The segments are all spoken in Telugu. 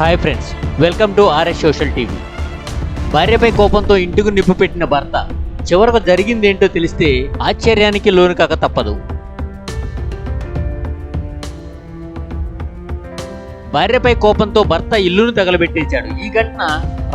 Hi friends welcome to RS social TV భార్యపై కోపంతో ఇంటికి నిప్పు పెట్టిన భర్త చివరకు జరిగిందేంటో తెలిస్తే ఆశ్చర్యానికి లోను కాక తప్పదు. భార్యపై కోపంతో భర్త ఇల్లును తగలబెట్టేశాడు. ఈ ఘటన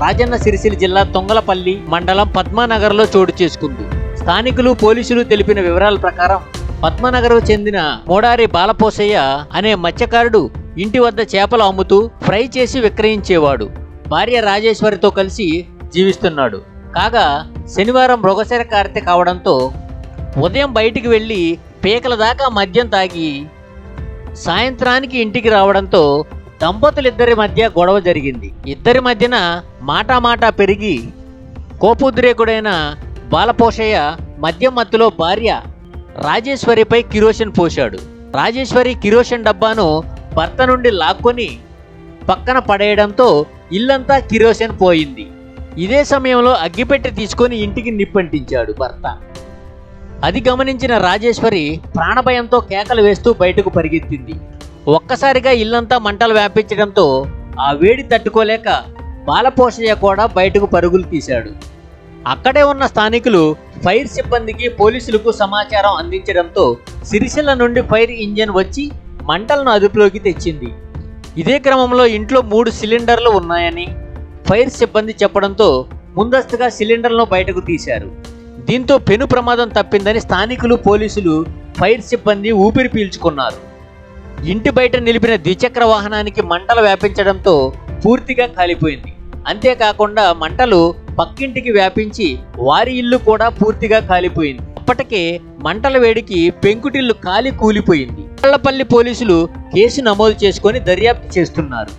రాజన్న సిరిసిల్ల జిల్లా తొంగలపల్లి మండలం పద్మానగర్లో చోటు చేసుకుంది. స్థానికులు పోలీసులు తెలిపిన వివరాల ప్రకారం పద్మనగర్ చెందిన మోడారి బాలపోసయ్య అనే మత్స్యకారుడు ఇంటి వద్ద చేపలు అమ్ముతూ ఫ్రై చేసి విక్రయించేవాడు. భార్య రాజేశ్వరితో కలిసి జీవిస్తున్నాడు. కాగా శనివారం మృగశిర కార్తె కావడంతో ఉదయం బయటికి వెళ్ళి పీకల దాకా మద్యం తాగి సాయంత్రానికి ఇంటికి రావడంతో దంపతులిద్దరి మధ్య గొడవ జరిగింది. ఇద్దరి మధ్యన మాటా మాటా పెరిగి కోపోద్రేకుడైన బాలపోషయ్య మద్యం మత్తులో భార్య రాజేశ్వరిపై కిరోషన్ పోశాడు. రాజేశ్వరి కిరోషన్ డబ్బాను భర్త నుండి లాక్కొని పక్కన పడేయడంతో ఇల్లంతా కిరోషన్ పోయింది. ఇదే సమయంలో అగ్గిపెట్టె తీసుకొని ఇంటికి నిప్పంటించాడు భర్త. అది గమనించిన రాజేశ్వరి ప్రాణభయంతో కేకలు వేస్తూ బయటకు పరిగెత్తింది. ఒక్కసారిగా ఇల్లంతా మంటలు వ్యాపించడంతో ఆ వేడి తట్టుకోలేక బాలపోషయ్య కూడా బయటకు పరుగులు తీశాడు. అక్కడే ఉన్న స్థానికులు ఫైర్ సిబ్బందికి పోలీసులకు సమాచారం అందించడంతో సిరిసిల్ల నుండి ఫైర్ ఇంజన్ వచ్చి మంటలను అదుపులోకి తెచ్చింది. ఇదే క్రమంలో ఇంట్లో మూడు సిలిండర్లు ఉన్నాయని ఫైర్ సిబ్బంది చెప్పడంతో ముందస్తుగా సిలిండర్లను బయటకు తీశారు. దీంతో పెను ప్రమాదం తప్పిందని స్థానికులు పోలీసులు ఫైర్ సిబ్బంది ఊపిరి పీల్చుకున్నారు. ఇంటి బయట నిలిపిన ద్విచక్ర వాహనానికి మంటలు వ్యాపించడంతో పూర్తిగా కాలిపోయింది. అంతేకాకుండా మంటలు పక్కింటికి వ్యాపించి వారి ఇల్లు కూడా పూర్తిగా కాలిపోయింది. అప్పటికే మంటల వేడికి పెంకుటిల్లు కాలి కూలిపోయింది. పల్లపల్లి పోలీసులు కేసు నమోదు చేసుకొని దర్యాప్తు చేస్తున్నారు.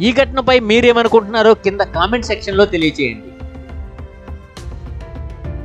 ఈ ఘటనపై మీరేమనుకుంటున్నారో కింద కామెంట్ సెక్షన్లో తెలియజేయండి